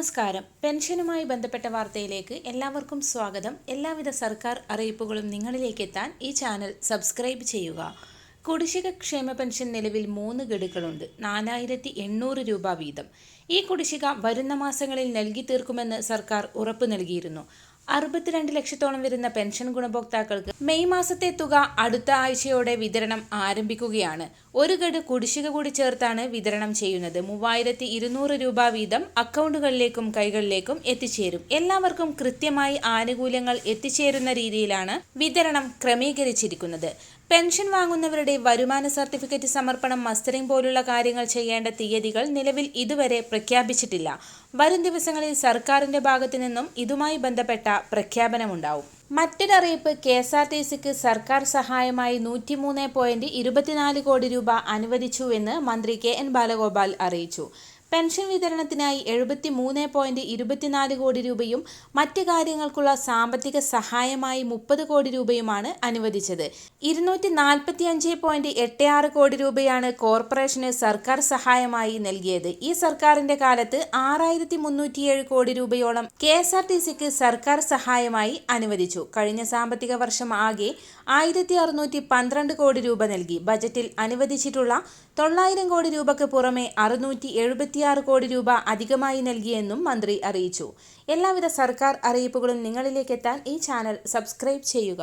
നമസ്കാരം. പെൻഷനുമായി ബന്ധപ്പെട്ട വാർത്തയിലേക്ക് എല്ലാവർക്കും സ്വാഗതം. എല്ലാവിധ സർക്കാർ അറിയിപ്പുകളും നിങ്ങളിലേക്ക് എത്താൻ ഈ ചാനൽ സബ്സ്ക്രൈബ് ചെയ്യുക. കുടിശ്ശിക ക്ഷേമ പെൻഷൻ നിലവിൽ മൂന്ന് ഗഡുക്കളുണ്ട്. നാലായിരത്തി എണ്ണൂറ് രൂപ വീതം. ഈ കുടിശ്ശിക വരുന്ന മാസങ്ങളിൽ നൽകി തീർക്കുമെന്ന് സർക്കാർ ഉറപ്പു നൽകിയിരുന്നു. അറുപത്തിരണ്ട് ലക്ഷത്തോളം വരുന്ന പെൻഷൻ ഗുണഭോക്താക്കൾക്ക് മെയ് മാസത്തെ തുക അടുത്ത ആഴ്ചയോടെ വിതരണം ആരംഭിക്കുകയാണ്. ഒരു ഗഡ് കുടിശ്ശിക കൂടി ചേർത്താണ് വിതരണം ചെയ്യുന്നത്. മൂവായിരത്തി ഇരുന്നൂറ് രൂപ വീതം അക്കൗണ്ടുകളിലേക്കും കൈകളിലേക്കും എത്തിച്ചേരും. എല്ലാവർക്കും കൃത്യമായി ആനുകൂല്യങ്ങൾ എത്തിച്ചേരുന്ന രീതിയിലാണ് വിതരണം ക്രമീകരിച്ചിരിക്കുന്നത്. പെൻഷൻ വാങ്ങുന്നവരുടെ വരുമാന സർട്ടിഫിക്കറ്റ് സമർപ്പണം മസ്റ്ററിംഗ് പോലുള്ള കാര്യങ്ങൾ ചെയ്യേണ്ട തീയതികൾ നിലവിൽ ഇതുവരെ പ്രഖ്യാപിച്ചിട്ടില്ല. വരും ദിവസങ്ങളിൽ സർക്കാരിന്റെ ഭാഗത്തു നിന്നും ഇതുമായി ബന്ധപ്പെട്ട പ്രഖ്യാപനമുണ്ടാവും. മറ്റൊരറിയിപ്പ് കെ എസ് ആർ ടി സിക്ക് സർക്കാർ സഹായമായി നൂറ്റിമൂന്ന് പോയിന്റ് ഇരുപത്തിനാല് കോടി രൂപ അനുവദിച്ചുവെന്ന് മന്ത്രി കെ എൻ ബാലഗോപാൽ അറിയിച്ചു. പെൻഷൻ വിതരണത്തിനായി എഴുപത്തി മൂന്ന് പോയിന്റ് ഇരുപത്തിനാല് കോടി രൂപയും മറ്റ് കാര്യങ്ങൾക്കുള്ള സാമ്പത്തിക സഹായമായി മുപ്പത് കോടി രൂപയുമാണ് അനുവദിച്ചത്. ഇരുന്നൂറ്റി നാൽപ്പത്തി അഞ്ച് പോയിന്റ് എട്ട് ആറ് കോടി രൂപയാണ് കോർപ്പറേഷന് സർക്കാർ സഹായമായി നൽകിയത്. ഈ സർക്കാരിന്റെ കാലത്ത് ആറായിരത്തി മുന്നൂറ്റിയേഴ് കോടി രൂപയോളം കെ എസ് ആർ ടി സിക്ക് സർക്കാർ സഹായമായി അനുവദിച്ചു. കഴിഞ്ഞ സാമ്പത്തിക വർഷം ആകെ ആയിരത്തി അറുന്നൂറ്റി പന്ത്രണ്ട് കോടി രൂപ നൽകി. ബജറ്റിൽ അനുവദിച്ചിട്ടുള്ള തൊള്ളായിരം കോടി രൂപയ്ക്ക് പുറമെ അറുന്നൂറ്റി എഴുപത്തിയാറ് കോടി രൂപ അധികമായി നൽകിയെന്നും മന്ത്രി അറിയിച്ചു. എല്ലാവിധ സർക്കാർ അറിയിപ്പുകളും നിങ്ങളിലേക്ക് എത്താൻ ഈ ചാനൽ സബ്സ്ക്രൈബ് ചെയ്യുക.